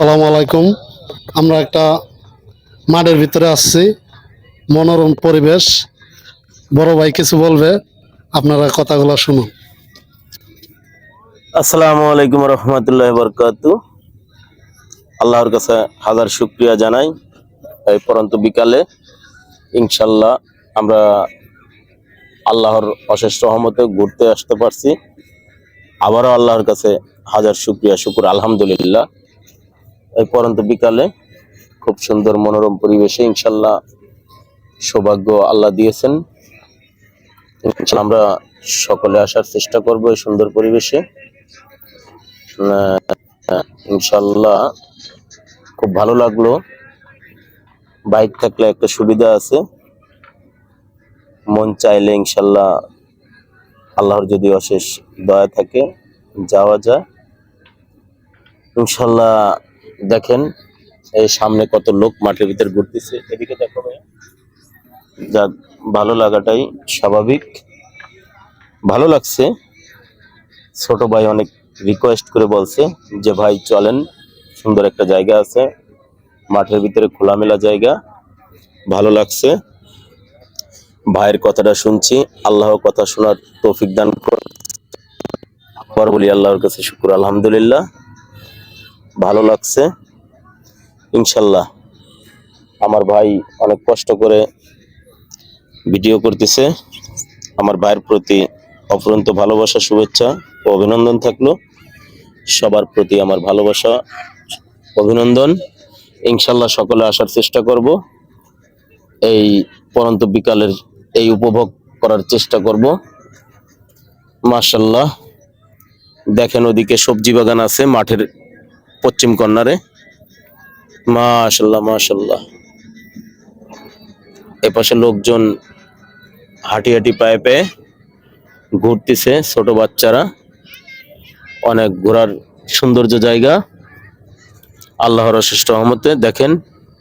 সালামু আলাইকুম। আমরা একটা মাঠের ভিতরে আসছি। মনোরম পরিবেশ। বড় ভাই কিছু বলবে, আপনারা কথাগুলো শুনুন। আসসালামু আলাইকুম রহমতুল্লাহ বরকাতু। আল্লাহর কাছে হাজার শুক্রিয়া জানাই। এই পরন্ত বিকালে ইনশাল্লাহ আমরা আল্লাহর অশেষ রহমতে ঘুরতে আসতে পারছি। আবারও আল্লাহর কাছে হাজার শুক্রিয়া, শুকুর, আলহামদুলিল্লাহ। এই পরন্ত বিকালে খুব সুন্দর মনোরম পরিবেশে ইনশাল্লাহ সৌভাগ্য আল্লাহ দিয়েছেন। আমরা সকলে আসার চেষ্টা করব এই সুন্দর পরিবেশে। ইনশাল্লাহ খুব ভালো লাগল। বাইক থাকলে একটা সুবিধা আছে। মন চাইলে ইনশাল্লাহ আল্লাহর যদি অশেষ দয়া থাকে, যাওয়া যায়। ইনশাল্লাহ দেখেন, এই সামনে কত লোক মাঠের ভিতরে ঘুরতেছে। এদিকে দেখো যাক ভালো লাগাটাই স্বাভাবিক। ভালো লাগছে। ছোট ভাই অনেক রিকোয়েস্ট করে বলছে যে, ভাই, চলেন। সুন্দর একটা জায়গা আছে। মাঠের ভিতরে খোলামেলা জায়গা। ভালো লাগছে। ভাইয়ের কথাটা শুনছি। আল্লাহ কথা শোনার তৌফিক দান কর বলি, আল্লাহর কাছে শুকুর। আলহামদুলিল্লাহ। ভালো লাগছে। ইনশাল্লাহ আমার ভাই অনেক কষ্ট করে ভিডিও করতেছে। আমার ভাইয়ের প্রতি অফুরন্ত ভালোবাসা, শুভেচ্ছা ও অভিনন্দন থাকল। সবার প্রতি আমার ভালোবাসা, অভিনন্দন। ইনশাল্লাহ সকলে আসার চেষ্টা করব। এই পরন্ত বিকালের এই উপভোগ করার চেষ্টা করব। মাশাল্লাহ। দেখেন ওদিকে সবজি বাগান আছে, মাঠের পশ্চিম কর্নারে। মাশাল্লাহ মাশাল্লাহ। এপাশে লোকজন হাঁটি হাঁটি পায়ে পায়ে ঘুরতেছে ছোট বাচ্চারা। অনেক ঘোরার সৌন্দর্য জায়গা। আল্লাহর অশেষ রহমতে দেখেন,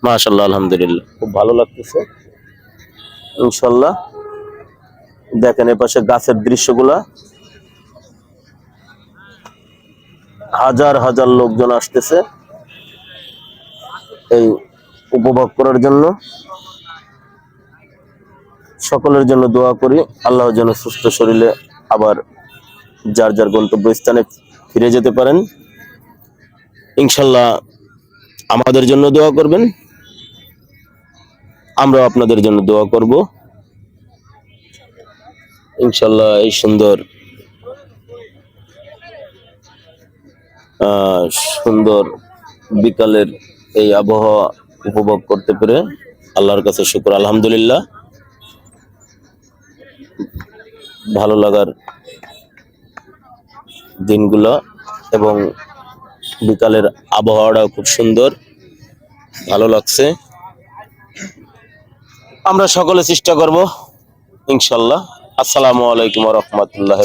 মাশাল্লাহ, আলহামদুলিল্লাহ। খুব ভালো লাগতেছে। ইনশাল্লাহ। দেখেন এপাশে গাছের দৃশ্যগুলা। হাজার হাজার লোকজন আসতেছে এই উপভোগ করার জন্য। সকলের জন্য দোয়া করি, আল্লাহ যেন সুস্থ শরীরে আবার যার যার গন্তব্য স্থানে ফিরে যেতে পারেন। ইনশাল্লাহ আমাদের জন্য দোয়া করবেন। আমরা আপনাদের জন্য দোয়া করব। ইনশাল্লাহ এই সুন্দর সুন্দর বিকালের এই আবহাওয়া উপভোগ করতে পেরে আল্লাহর কাছে শুক্র। আলহামদুলিল্লাহ। ভালো লাগার দিনগুলো এবং বিকালের আবহাওয়াটা খুব সুন্দর, ভালো লাগছে। আমরা সকলে চেষ্টা করব, ইনশাল্লাহ। আসসালামু আলাইকুম রহমতুল্লাহ